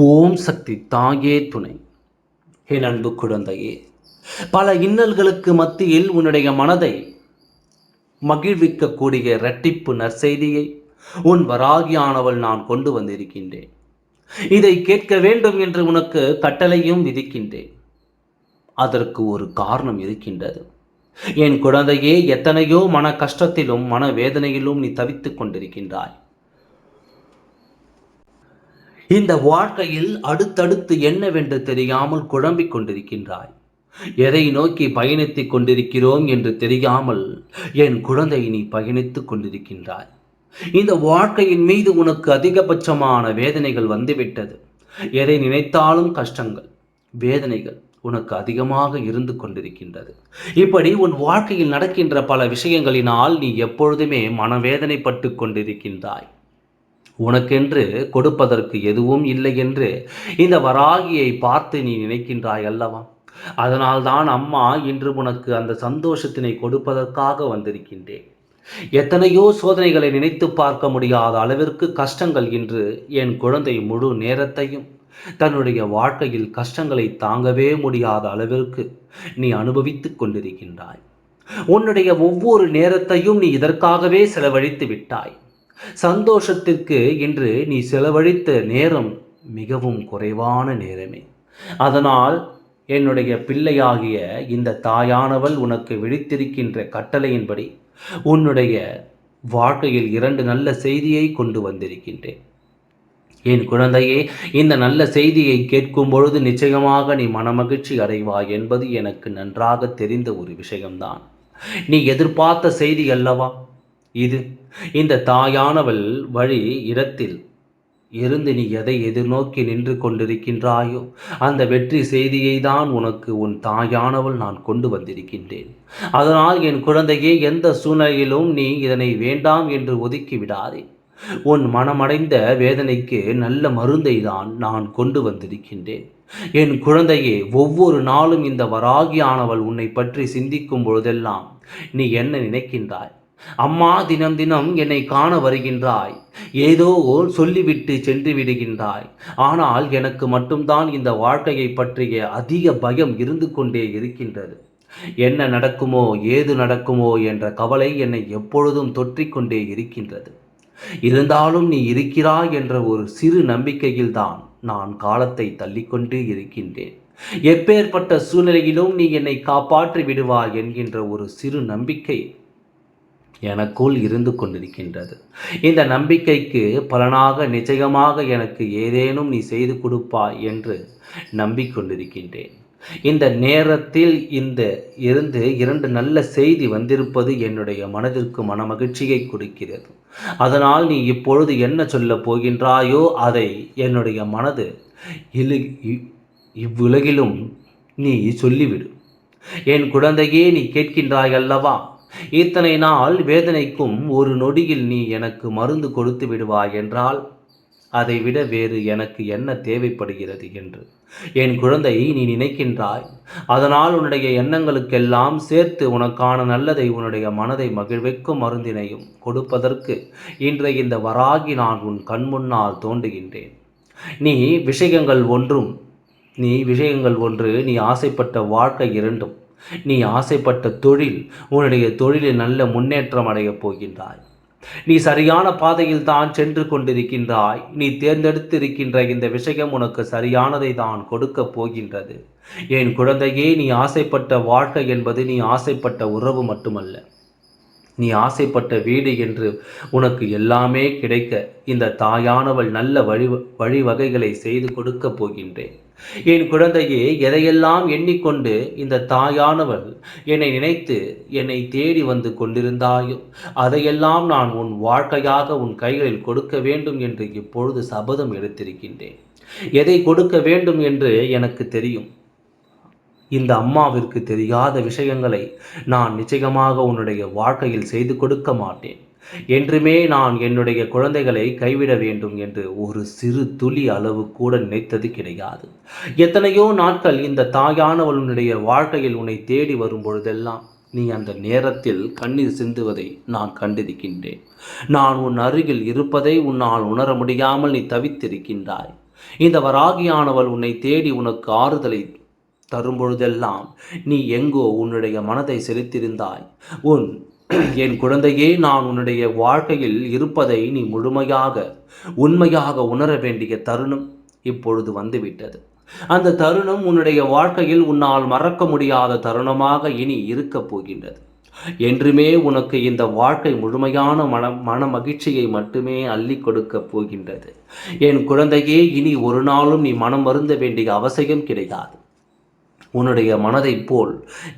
ஓம் சக்தி தாயே துணை. என் அன்பு குழந்தையே பல இன்னல்களுக்கு மத்தியில் உன்னுடைய மனதை மகிழ்விக்கக்கூடிய இரட்டிப்பு நற்செய்தியை உன் வராகியானவள் நான் கொண்டு வந்திருக்கின்றேன். இதை கேட்க வேண்டும் என்று உனக்கு கட்டளையும் விதிக்கின்றேன். அதற்கு ஒரு காரணம் இருக்கின்றது. என் குழந்தையே எத்தனையோ மன கஷ்டத்திலும் மன வேதனையிலும் நீ தவித்துக் கொண்டிருக்கின்றாய். இந்த வாழ்க்கையில் அடுத்தடுத்து என்னவென்று தெரியாமல் குழம்பிக் கொண்டிருக்கின்றாய். எதை நோக்கி பயணித்துக் கொண்டிருக்கிறோம் என்று தெரியாமல் என் குழந்தை நீ பயணித்துக் கொண்டிருக்கின்றாய். இந்த வாழ்க்கையின் மீது உனக்கு அதிகபட்சமான வேதனைகள் வந்துவிட்டது. எதை நினைத்தாலும் கஷ்டங்கள் வேதனைகள் உனக்கு அதிகமாக இருந்து கொண்டிருக்கின்றது. இப்படி உன் வாழ்க்கையில் நடக்கின்ற பல விஷயங்களினால் நீ எப்பொழுதுமே மனவேதனைப்பட்டு கொண்டிருக்கின்றாய். உனக்கென்று கொடுப்பதற்கு எதுவும் இல்லை என்று இந்த வராகியை பார்த்து நீ நினைக்கின்றாய் அல்லவா? அதனால்தான் அம்மா இன்று உனக்கு அந்த சந்தோஷத்தினை கொடுப்பதற்காக வந்திருக்கின்றேன். எத்தனையோ சோதனைகளை நினைத்து பார்க்க முடியாத அளவிற்கு கஷ்டங்கள் இன்று என் குழந்தை முழு நேரத்தையும் தன்னுடைய வாழ்க்கையில் கஷ்டங்களை தாங்கவே முடியாத அளவிற்கு நீ அனுபவித்துக் கொண்டிருக்கின்றாய். உன்னுடைய ஒவ்வொரு நேரத்தையும் நீ இதற்காகவே செலவழித்து விட்டாய். சந்தோஷத்திற்கு இன்று நீ செலவழித்த நேரம் மிகவும் குறைவான நேரமே. அதனால் என்னுடைய பிள்ளையாகிய இந்த தாயானவள் உனக்கு விழித்திருக்கின்ற கட்டளையின்படி உன்னுடைய வாழ்க்கையில் இரண்டு நல்ல செய்தியை கொண்டு வந்திருக்கின்றேன். என் குழந்தையே இந்த நல்ல செய்தியை கேட்கும் பொழுது நிச்சயமாக நீ மனமகிழ்ச்சி அடைவாய் என்பது எனக்கு நன்றாக தெரிந்த ஒரு விஷயம்தான். நீ எதிர்பார்த்த செய்தி அல்லவா? இது. இந்த தாயானவள் வழி இடத்தில் இருந்து நீ எதை எதிர்நோக்கி நின்று கொண்டிருக்கின்றாயோ அந்த வெற்றி செய்தியை தான் உனக்கு உன் தாயானவள் நான் கொண்டு வந்திருக்கின்றேன். அதனால் என் குழந்தையே எந்த சூழ்நிலையிலும் நீ இதனை வேண்டாம் என்று ஒதுக்கி விடாதே. உன் மனமடைந்த வேதனைக்கு நல்ல மருந்தை தான் நான் கொண்டு வந்திருக்கின்றேன். என் குழந்தையே ஒவ்வொரு நாளும் இந்த வராகியானவள் உன்னை பற்றி சிந்திக்கும் பொழுதெல்லாம் நீ என்ன நினைக்கின்றாய்? அம்மா தினம் தினம் என்னை காண வருகின்றாய். ஏதோ சொல்லிவிட்டு சென்று விடுகின்றாய். ஆனால் எனக்கு மட்டும்தான் இந்த வாழ்க்கையை பற்றிய அதிக பயம் இருந்து கொண்டே இருக்கின்றது. என்ன நடக்குமோ ஏது நடக்குமோ என்ற கவலை என்னை எப்பொழுதும் தொற்றிக்கொண்டே இருக்கின்றது. இருந்தாலும் நீ இருக்கிறாய் என்ற ஒரு சிறு நம்பிக்கையில்தான் நான் காலத்தை தள்ளிக்கொண்டு இருக்கின்றேன். எப்பேற்பட்ட சூழ்நிலையிலும் நீ என்னை காப்பாற்றி விடுவாய் என்கின்ற ஒரு சிறு நம்பிக்கை எனக்குள் இருந்து கொண்டிருக்கின்றது. இந்த நம்பிக்கைக்கு பலனாக நிச்சயமாக எனக்கு ஏதேனும் நீ செய்து கொடுப்பாய் என்று நம்பிக்கொண்டிருக்கின்றேன். இந்த நேரத்தில் இந்த இருந்து இரண்டு நல்ல செய்தி வந்திருப்பது என்னுடைய மனதிற்கு மனமகிழ்ச்சியை கொடுக்கிறது. அதனால் நீ இப்பொழுது என்ன சொல்லப் போகின்றாயோ அதை என்னுடைய மனது இலு இவ்வுலகிலும் நீ சொல்லிவிடு. என் குழந்தையே நீ கேட்கின்றாய் அல்லவா? இத்தனை நாள் வேதனைக்கும் ஒரு நொடியில் நீ எனக்கு மருந்து கொடுத்து விடுவாய் என்றால் அதை விட வேறு எனக்கு என்ன தேவைப்படுகிறது என்று. என் குழந்தை நீ நினைக்கின்றாய். அதனால் உன்னுடைய எண்ணங்களுக்கெல்லாம் சேர்த்து உனக்கான நல்லதை உன்னுடைய மனதை மகிழ்வைக்கும் மருந்தினையும் கொடுப்பதற்கு இன்றைய இந்த வராகி நான் உன் கண்முன்னால் தோன்றுகின்றேன். நீ விஷயங்கள் ஒன்றும் நீ விஷயங்கள் ஒன்று நீ ஆசைப்பட்ட வாழ்க்கை இரண்டும் நீ ஆசைப்பட்ட தொழில் உன்னுடைய தொழிலில் நல்ல முன்னேற்றம் அடையப் போகின்றாய். நீ சரியான பாதையில் தான் சென்று கொண்டிருக்கின்றாய். நீ தேர்ந்தெடுத்திருக்கின்ற இந்த விஷயம் உனக்கு சரியானதை தான் கொடுக்கப் போகின்றது. என் குழந்தையே நீ ஆசைப்பட்ட வாழ்க்கை என்பது நீ ஆசைப்பட்ட உறவு மட்டுமல்ல. நீ ஆசைப்பட்ட வீடு என்று உனக்கு எல்லாமே கிடைக்க இந்த தாயானவள் நல்ல வழி வழிவகைகளை செய்து கொடுக்கப் போகின்றேன். என் குழந்தையே எதையெல்லாம் எண்ணிக்கொண்டு இந்த தாயானவள் என்னை நினைத்து என்னை தேடி வந்து கொண்டிருந்தாயோ அதையெல்லாம் நான் உன் வாழ்க்கையாக உன் கைகளில் கொடுக்க வேண்டும் என்று இப்பொழுது சபதம் எடுத்திருக்கின்றேன். எதை கொடுக்க வேண்டும் என்று எனக்கு தெரியும். இந்த அம்மாவிற்கு தெரியாத விஷயங்களை நான் நிச்சயமாக உன்னுடைய வாழ்க்கையில் செய்து கொடுக்க மாட்டேன். என்றுமே நான் என்னுடைய குழந்தைகளை கைவிட வேண்டும் என்று ஒரு சிறு துளி அளவு கூட நினைத்தது கிடையாது. எத்தனையோ நாட்கள் இந்த தாயானவளுடைய வாழ்க்கையில் உன்னை தேடி வரும் பொழுதெல்லாம் நீ அந்த நேரத்தில் கண்ணீர் சிந்துவதை நான் கண்டிருக்கின்றேன். நான் உன் அருகில் இருப்பதை உன்னால் உணர முடியாமல் நீ தவித்திருக்கின்றாய். இந்த வராகியானவள் உன்னை தேடி உனக்கு ஆறுதலை தரும்பொழுதெல்லாம் நீ எங்கோ உன்னுடைய மனதை செலுத்தியிருந்தாய். உன் என் குழந்தையே நான் உன்னுடைய வாழ்க்கையில் இருப்பதை நீ முழுமையாக உண்மையாக உணர வேண்டிய தருணம் இப்பொழுது வந்துவிட்டது. அந்த தருணம் உன்னுடைய வாழ்க்கையில் உன்னால் மறக்க முடியாத தருணமாக இனி இருக்கப் போகின்றது. என்றுமே உனக்கு இந்த வாழ்க்கை முழுமையான மன மன மகிழ்ச்சியை மட்டுமே அள்ளி கொடுக்கப் போகின்றது. என் குழந்தையே இனி ஒரு நாளும் நீ மனம் வருந்த வேண்டிய அவசியம் கிடையாது. உன்னுடைய மனதைப் போல்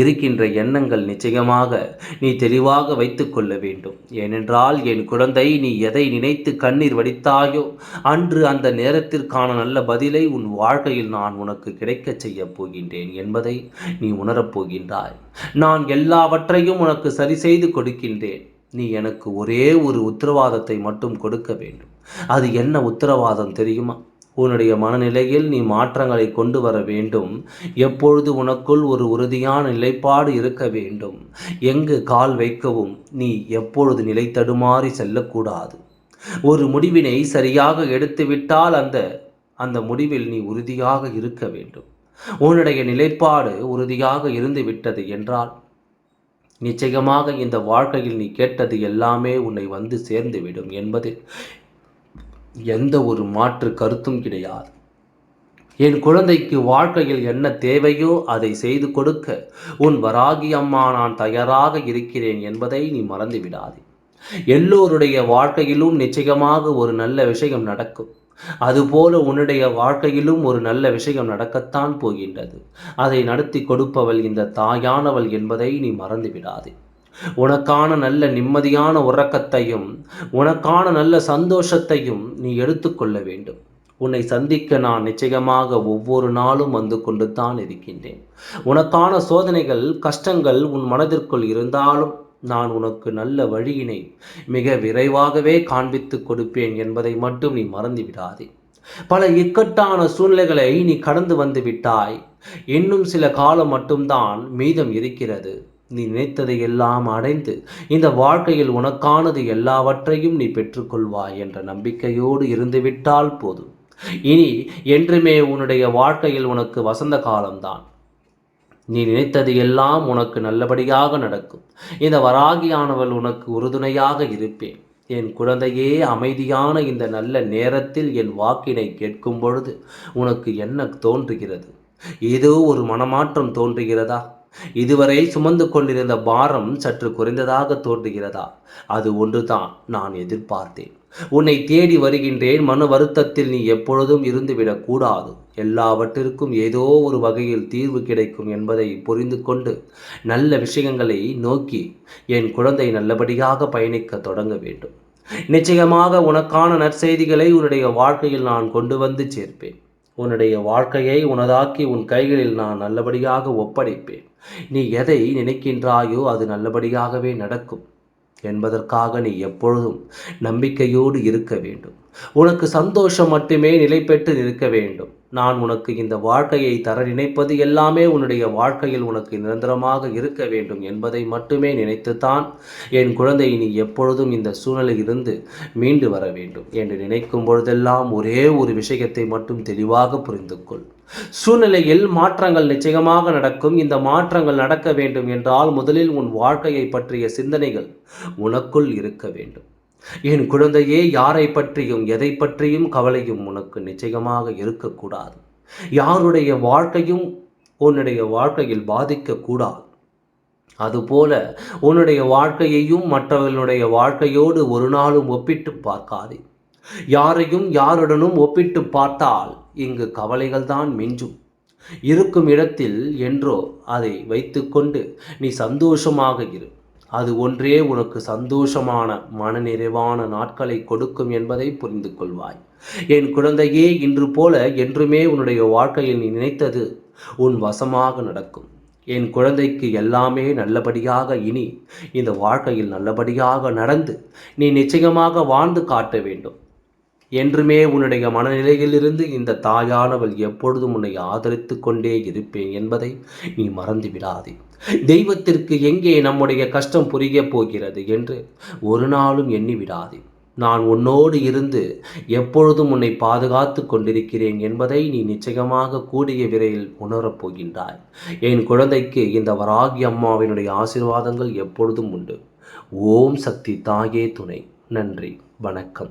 இருக்கின்ற எண்ணங்கள் நிச்சயமாக நீ தெளிவாக வைத்து கொள்ள வேண்டும். ஏனென்றால் என் குழந்தை நீ எதை நினைத்து கண்ணீர் வடித்தாயோ அன்று அந்த நேரத்திற்கான நல்ல பதிலை உன் வாழ்க்கையில் நான் உனக்கு கிடைக்கச் செய்யப் போகின்றேன் என்பதை நீ உணரப் போகின்றாய். நான் எல்லாவற்றையும் உனக்கு சரி செய்து கொடுக்கின்றேன். நீ எனக்கு ஒரே ஒரு உத்தரவாதத்தை மட்டும் கொடுக்க வேண்டும். அது என்ன உத்தரவாதம் தெரியுமா? உன்னுடைய மனநிலையில் நீ மாற்றங்களை கொண்டு வர வேண்டும். எப்பொழுது உனக்குள் ஒரு உறுதியான நிலைப்பாடு இருக்க வேண்டும். எங்கு கால் வைக்கவும் நீ எப்பொழுது நிலை தடுமாறி செல்லக்கூடாது. ஒரு முடிவினை சரியாக எடுத்துவிட்டால் அந்த அந்த முடிவில் நீ உறுதியாக இருக்க வேண்டும். உன்னுடைய நிலைப்பாடு உறுதியாக இருந்து விட்டது என்றால் நிச்சயமாக இந்த வாழ்க்கையில் நீ கேட்டது எல்லாமே உன்னை வந்து சேர்ந்துவிடும் என்பது எந்த ஒரு மாற்று கருத்தும் கிடையாது. என் குழந்தைக்கு வாழ்க்கையில் என்ன தேவையோ அதை செய்து கொடுக்க உன் வராகி அம்மா நான் தயாராக இருக்கிறேன் என்பதை நீ மறந்து விடாதே. எல்லோருடைய வாழ்க்கையிலும் நிச்சயமாக ஒரு நல்ல விஷயம் நடக்கும். அதுபோல உன்னுடைய வாழ்க்கையிலும் ஒரு நல்ல விஷயம் நடக்கத்தான் போகின்றது. அதை நடத்தி கொடுப்பவள் இந்த தாயானவள் என்பதை நீ மறந்து விடாதே. உனக்கான நல்ல நிம்மதியான உறக்கத்தையும் உனக்கான நல்ல சந்தோஷத்தையும் நீ எடுத்துக்கொள்ள வேண்டும். உன்னை சந்திக்க நான் நிச்சயமாக ஒவ்வொரு நாளும் வந்து கொண்டு தான் இருக்கின்றேன். உனக்கான சோதனைகள் கஷ்டங்கள் உன் மனதிற்குள் இருந்தாலும் நான் உனக்கு நல்ல வழியினை மிக விரைவாகவே காண்பித்து கொடுப்பேன் என்பதை மட்டும் நீ மறந்து விடாதே. பல இக்கட்டான சூழ்நிலைகளை நீ கடந்து வந்து விட்டாய். இன்னும் சில காலம் மட்டும்தான் மீதம் இருக்கிறது. நீ நினைத்ததை எல்லாம் அடைந்து இந்த வாழ்க்கையில் உனக்கானது எல்லாவற்றையும் நீ பெற்றுக்கொள்வாய் என்ற நம்பிக்கையோடு இருந்துவிட்டால் போதும். இனி என்றுமே உன்னுடைய வாழ்க்கையில் உனக்கு வசந்த காலம்தான். நீ நினைத்தது எல்லாம் உனக்கு நல்லபடியாக நடக்கும். இந்த வராகியானவள் உனக்கு உறுதுணையாக இருப்பேன். என் குழந்தையே அமைதியான இந்த நல்ல நேரத்தில் என் வாக்கினை கேட்கும் பொழுது உனக்கு என்ன தோன்றுகிறது? ஏதோ ஒரு மனமாற்றம் தோன்றுகிறதா? இதுவரை சுமந்து கொண்டிருந்த பாரம் சற்று குறைந்ததாக தோன்றுகிறதா? அது ஒன்றுதான் நான் எதிர்பார்த்தேன். உன்னை தேடி வருகின்றேன் மன வருத்தத்தில் நீ எப்பொழுதும் இருந்துவிடக் கூடாது. எல்லாவற்றிற்கும் ஏதோ ஒரு வகையில் தீர்வு கிடைக்கும் என்பதை புரிந்து கொண்டு நல்ல விஷயங்களை நோக்கி என் குழந்தை நல்லபடியாக பயணிக்க தொடங்க வேண்டும். நிச்சயமாக உனக்கான நற்செய்திகளை உன்னுடைய வாழ்க்கையில் நான் கொண்டு வந்து சேர்ப்பேன். உன்னுடைய வாழ்க்கையை உனதாக்கி உன் கைகளில் நான் நல்லபடியாக ஒப்படைப்பேன். நீ எதை நினைக்கின்றாயோ அது நல்லபடியாகவே நடக்கும். என்பதற்காக நீ எப்பொழுதும் நம்பிக்கையோடு இருக்க வேண்டும். உனக்கு சந்தோஷம் மட்டுமே நிலை பெற்று நிற்க வேண்டும். நான் உனக்கு இந்த வாழ்க்கையை தர நினைப்பது எல்லாமே உன்னுடைய வாழ்க்கையில் உனக்கு நிரந்தரமாக இருக்க வேண்டும் என்பதை மட்டுமே நினைத்துத்தான் என் குழந்தை நீ எப்பொழுதும் இந்த சூழ்நிலையிலிருந்து மீண்டு வர வேண்டும் என்று நினைக்கும் பொழுதெல்லாம் ஒரே ஒரு விஷயத்தை மட்டும் தெளிவாக புரிந்து கொள். சூழ்நிலையில் மாற்றங்கள் நிச்சயமாக நடக்கும். இந்த மாற்றங்கள் நடக்க வேண்டும் என்றால் முதலில் உன் வாழ்க்கையை பற்றிய சிந்தனைகள் உனக்குள் இருக்க வேண்டும். என் குழந்தையே யாரை பற்றியும் எதை பற்றியும் கவலையும் உனக்கு நிச்சயமாக இருக்கக்கூடாது. யாருடைய வாழ்க்கையும் உன்னுடைய வாழ்க்கையில் பாதிக்கக்கூடாது. அதுபோல உன்னுடைய வாழ்க்கையையும் மற்றவர்களுடைய வாழ்க்கையோடு ஒரு நாளும் ஒப்பிட்டு பார்க்காதே. யாரையும் யாருடனும் ஒப்பிட்டு பார்த்தால் இங்கு கவலைகள் தான் மிஞ்சும். இருக்கும் இடத்தில் என்றோ அதை வைத்துக்கொண்டு நீ சந்தோஷமாக இரு. அது ஒன்றே உனக்கு சந்தோஷமான மனநிறைவான நாட்களை கொடுக்கும் என்பதை புரிந்து கொள்வாய் என் குழந்தையே இன்று போல என்றுமே உன்னுடைய வாழ்க்கையில் நீ நினைத்தது உன் வசமாக நடக்கும். என் குழந்தைக்கு எல்லாமே நல்லபடியாக இனி இந்த வாழ்க்கையில் நல்லபடியாக நடந்து நீ நிச்சயமாக வாழ்ந்து காட்ட வேண்டும். என்றுமே உன்னுடைய மனநிலையிலிருந்து இந்த தாயானவள் எப்பொழுதும் உன்னை ஆதரித்து கொண்டே இருப்பேன் என்பதை நீ மறந்து விடாதே தெய்வத்திற்கு எங்கே நம்முடைய கஷ்டம் புரிய போகிறது என்று ஒரு நாளும் எண்ணிவிடாதே. நான் உன்னோடு இருந்து எப்பொழுதும் உன்னை பாதுகாத்து கொண்டிருக்கிறேன் என்பதை நீ நிச்சயமாக கூடிய விரைவில் உணரப் போகின்றாய். என் குழந்தைக்கு இந்த வராகி அம்மாவினுடைய ஆசீர்வாதங்கள் எப்பொழுதும் உண்டு. ஓம் சக்தி தாயே துணை. நன்றி. வணக்கம்.